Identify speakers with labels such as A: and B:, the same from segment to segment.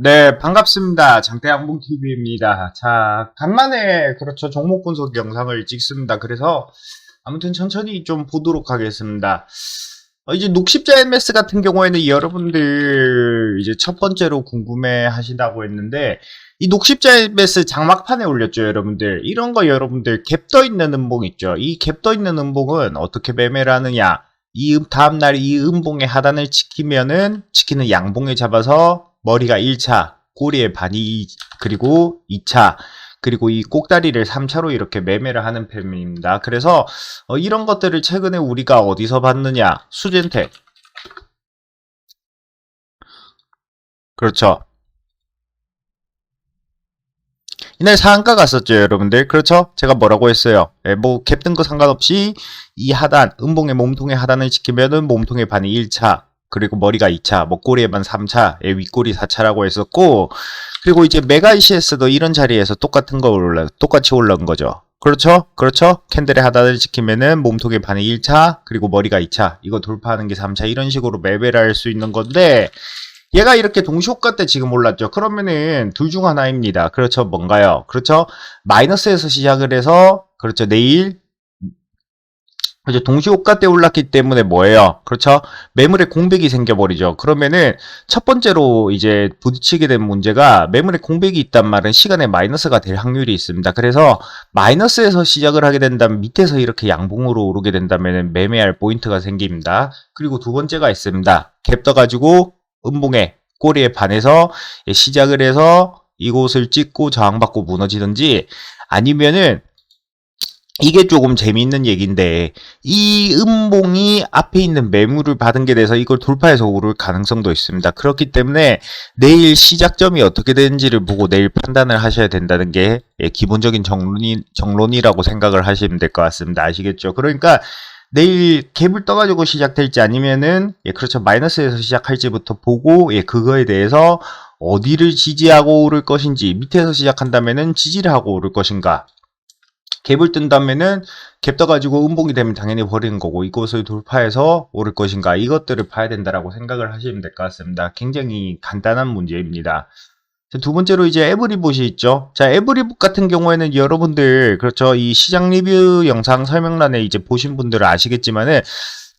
A: 네, 반갑습니다. 장대양봉 TV입니다. 자, 간만에 그렇죠 종목 분석 영상을 찍습니다. 그래서 아무튼 천천히 좀 보도록 하겠습니다. 어, 이제 녹십자 MS 같은 경우에는 여러분들 이제 첫 번째로 궁금해 하신다고 했는데 이 녹십자 MS 장막판에 올렸죠, 여러분들. 이런 거 여러분들 갭 떠 있는 음봉 있죠. 이 갭 떠 있는 음봉은 어떻게 매매를 하느냐? 이 음- 다음날 이 음봉의 하단을 지키면은 지키는 양봉에 잡아서 머리가 1차, 꼬리에 반이 그리고 2차, 그리고 이 꼭다리를 3차로 이렇게 매매를 하는 편입니다. 그래서 어, 이런 것들을 최근에 우리가 어디서 봤느냐? 수젠텍. 그렇죠. 이날 상한가 갔었죠, 여러분들. 그렇죠? 제가 뭐라고 했어요? 예, 뭐, 갭 뜬 거 상관없이 이 하단, 음봉의 몸통의 하단을 지키면은 몸통의 반이 1차, 그리고 머리가 2차, 목꼬리의 반 3차, 예, 윗꼬리 4차라고 했었고, 그리고 이제 메가 ECS도 이런 자리에서 똑같은 거 올라, 똑같이 올라온 거죠. 그렇죠? 그렇죠? 캔들의 하단을 지키면은 몸통의 반이 1차, 그리고 머리가 2차, 이거 돌파하는 게 3차, 이런 식으로 매매를 할 수 있는 건데, 얘가 이렇게 동시효과 때 지금 올랐죠. 그러면은 둘 중 하나입니다. 그렇죠. 뭔가요? 그렇죠. 마이너스에서 시작을 해서 그렇죠. 내일 그렇죠. 동시효과 때 올랐기 때문에 뭐예요? 그렇죠. 매물에 공백이 생겨버리죠. 그러면은 첫 번째로 이제 부딪히게 된 문제가 매물에 공백이 있단 말은 시간에 마이너스가 될 확률이 있습니다. 그래서 마이너스에서 시작을 하게 된다면 밑에서 이렇게 양봉으로 오르게 된다면 매매할 포인트가 생깁니다. 그리고 두 번째가 있습니다. 갭 떠가지고 음봉에 꼬리에 반해서 시작을 해서 이곳을 찍고 저항받고 무너지든지 아니면은 이게 조금 재미있는 얘기인데 이 음봉이 앞에 있는 매물을 받은 게 돼서 이걸 돌파해서 오를 가능성도 있습니다. 그렇기 때문에 내일 시작점이 어떻게 되는지를 보고 내일 판단을 하셔야 된다는 게 예, 기본적인 정론이, 정론이라고 생각을 하시면 될 것 같습니다. 아시겠죠? 그러니까 내일 갭을 떠가지고 시작될지 아니면은 예 그렇죠 마이너스에서 시작할지부터 보고 예 그거에 대해서 어디를 지지하고 오를 것인지 밑에서 시작한다면은 지지를 하고 오를 것인가 갭을 뜬다면은 갭 떠가지고 음봉이 되면 당연히 버리는 거고 이곳을 돌파해서 오를 것인가 이것들을 봐야 된다라고 생각을 하시면 될 것 같습니다. 굉장히 간단한 문제입니다. 자, 두 번째로 이제 에브리봇이 있죠. 자, 에브리봇 같은 경우에는 여러분들, 그렇죠. 이 시장 리뷰 영상 설명란에 이제 보신 분들은 아시겠지만은,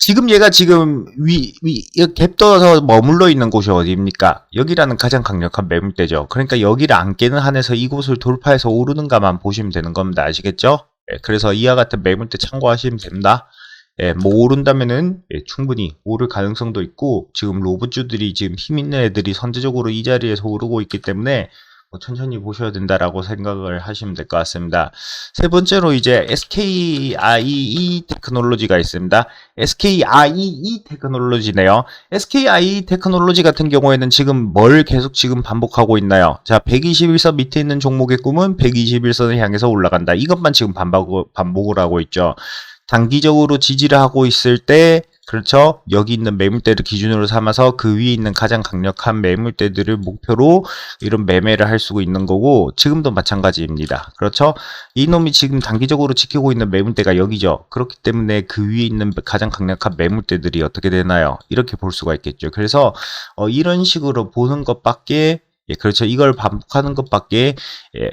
A: 지금 얘가 지금 위, 위, 갭 떠서 머물러 있는 곳이 어디입니까? 여기라는 가장 강력한 매물대죠. 그러니까 여기를 안 깨는 한에서 이곳을 돌파해서 오르는가만 보시면 되는 겁니다. 아시겠죠? 예, 그래서 이와 같은 매물대 참고하시면 됩니다. 예, 뭐 오른다면은 예, 충분히 오를 가능성도 있고 지금 로봇주들이 지금 힘 있는 애들이 선제적으로 이 자리에서 오르고 있기 때문에 뭐 천천히 보셔야 된다라고 생각을 하시면 될 것 같습니다. 세 번째로 이제 SKIE 테크놀로지가 있습니다. SKIE 테크놀로지네요. SKIE 테크놀로지 같은 경우에는 지금 뭘 계속 지금 반복하고 있나요? 자, 121선 밑에 있는 종목의 꿈은 121선을 향해서 올라간다. 이것만 지금 반복, 반복을 하고 있죠. 단기적으로 지지를 하고 있을 때 그렇죠. 여기 있는 매물대를 기준으로 삼아서 그 위에 있는 가장 강력한 매물대들을 목표로 이런 매매를 할 수 있는 거고 지금도 마찬가지입니다. 그렇죠. 이놈이 지금 단기적으로 지키고 있는 매물대가 여기죠. 그렇기 때문에 그 위에 있는 가장 강력한 매물대들이 어떻게 되나요? 이렇게 볼 수가 있겠죠. 그래서 어, 이런 식으로 보는 것밖에 예, 그렇죠. 이걸 반복하는 것밖에 예,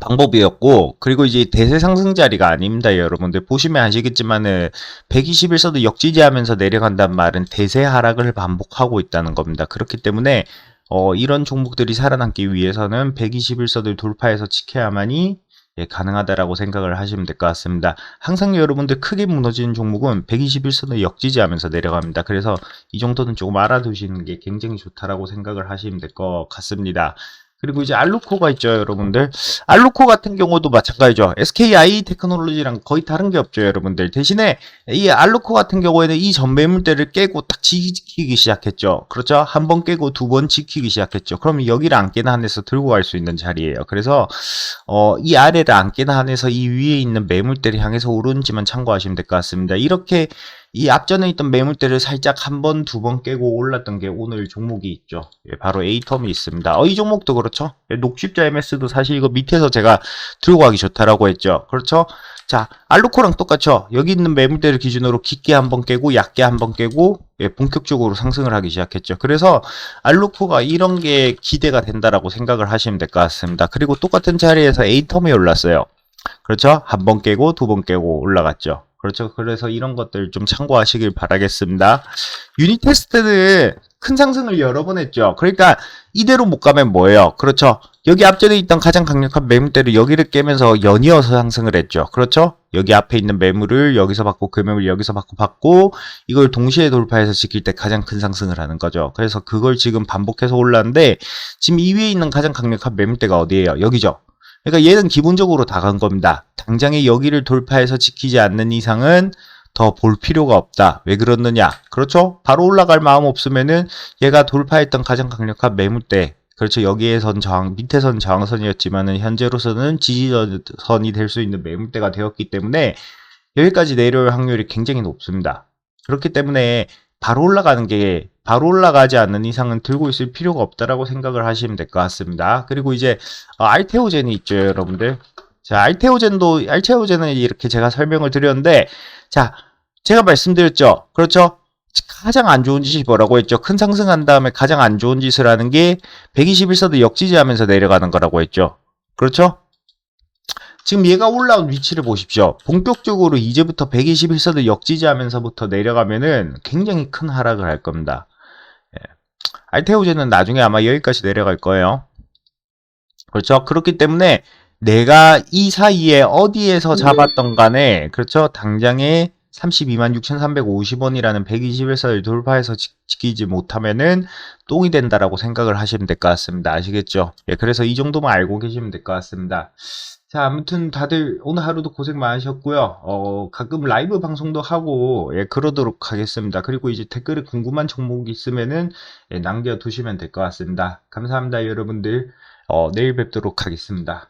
A: 방법이었고 그리고 이제 대세 상승 자리가 아닙니다 여러분들 보시면 아시겠지만은 121서도 역지지하면서 내려간단 말은 대세 하락을 반복하고 있다는 겁니다 그렇기 때문에 어, 이런 종목들이 살아남기 위해서는 121서를 돌파해서 지켜야만이 예, 가능하다라고 생각을 하시면 될 것 같습니다. 항상 여러분들 크게 무너지는 종목은 121선을 역지지하면서 내려갑니다. 그래서 이 정도는 조금 알아두시는 게 굉장히 좋다라고 생각을 하시면 될 것 같습니다. 그리고 이제 알루코가 있죠, 여러분들. 알루코 같은 경우도 마찬가지죠. SKI 테크놀로지랑 거의 다른 게 없죠, 여러분들. 대신에 이 알루코 같은 경우에는 이 전매물대를 깨고 딱 지키기 시작했죠. 그렇죠? 한 번 깨고 두 번 지키기 시작했죠. 그러면 여기를 안 깨는 한에서 들고 갈 수 있는 자리예요. 그래서 어, 이 아래를 안 깨는 한에서 이 위에 있는 매물대를 향해서 오르는지만 참고하시면 될 것 같습니다. 이렇게 이 앞전에 있던 매물대를 살짝 한 번, 두 번 깨고 올랐던 게 오늘 종목이 있죠. 예, 바로 에이텀이 있습니다. 어, 이 종목도 그렇죠. 예, 녹십자 MS도 사실 이거 밑에서 제가 들고 가기 좋다라고 했죠. 그렇죠. 자, 알루코랑 똑같죠. 여기 있는 매물대를 기준으로 깊게 한 번 깨고 얕게 한 번 깨고 예, 본격적으로 상승을 하기 시작했죠. 그래서 알루코가 이런 게 기대가 된다라고 생각을 하시면 될 것 같습니다. 그리고 똑같은 자리에서 에이텀이 올랐어요. 그렇죠? 한 번 깨고 두 번 깨고 올라갔죠. 그렇죠. 그래서 이런 것들 좀 참고하시길 바라겠습니다. 유닛 테스트는 큰 상승을 여러 번 했죠. 그러니까 이대로 못 가면 뭐예요? 그렇죠. 여기 앞전에 있던 가장 강력한 매물대를 여기를 깨면서 연이어서 상승을 했죠. 그렇죠? 여기 앞에 있는 매물을 여기서 받고 그 매물 여기서 받고 받고 이걸 동시에 돌파해서 지킬 때 가장 큰 상승을 하는 거죠. 그래서 그걸 지금 반복해서 올랐는데 지금 이 위에 있는 가장 강력한 매물대가 어디예요? 여기죠. 그러니까 얘는 기본적으로 다 간 겁니다. 당장에 여기를 돌파해서 지키지 않는 이상은 더 볼 필요가 없다. 왜 그렇느냐? 그렇죠? 바로 올라갈 마음 없으면은 얘가 돌파했던 가장 강력한 매물대. 그렇죠. 여기에선 저항, 밑에선 저항선이었지만은 현재로서는 지지선이 될 수 있는 매물대가 되었기 때문에 여기까지 내려올 확률이 굉장히 높습니다. 그렇기 때문에 바로 올라가는 게 바로 올라가지 않는 이상은 들고 있을 필요가 없다라고 생각을 하시면 될 것 같습니다. 그리고 이제 어, 알테오젠이 있죠, 여러분들. 자, 알테오젠도 알테오젠은 이렇게 제가 설명을 드렸는데 자, 제가 말씀드렸죠. 그렇죠? 가장 안 좋은 짓이 뭐라고 했죠? 큰 상승한 다음에 가장 안 좋은 짓을 하는 게 121서도 역지지하면서 내려가는 거라고 했죠. 그렇죠? 지금 얘가 올라온 위치를 보십시오. 본격적으로 이제부터 121서도 역지지하면서부터 내려가면은 굉장히 큰 하락을 할 겁니다. 예. 알테오제는 나중에 아마 여기까지 내려갈 거예요. 그렇죠? 그렇기 때문에 내가 이 사이에 어디에서 잡았던 간에 그렇죠? 당장에 32만 6,350원이라는 121선을 돌파해서 지, 지키지 못하면은 똥이 된다라고 생각을 하시면 될 것 같습니다. 아시겠죠? 예, 그래서 이 정도만 알고 계시면 될 것 같습니다. 자, 아무튼 다들 오늘 하루도 고생 많으셨고요. 어, 가끔 라이브 방송도 하고 예, 그러도록 하겠습니다. 그리고 이제 댓글에 궁금한 종목이 있으면은 예, 남겨 두시면 될 것 같습니다. 감사합니다, 여러분들. 어, 내일 뵙도록 하겠습니다.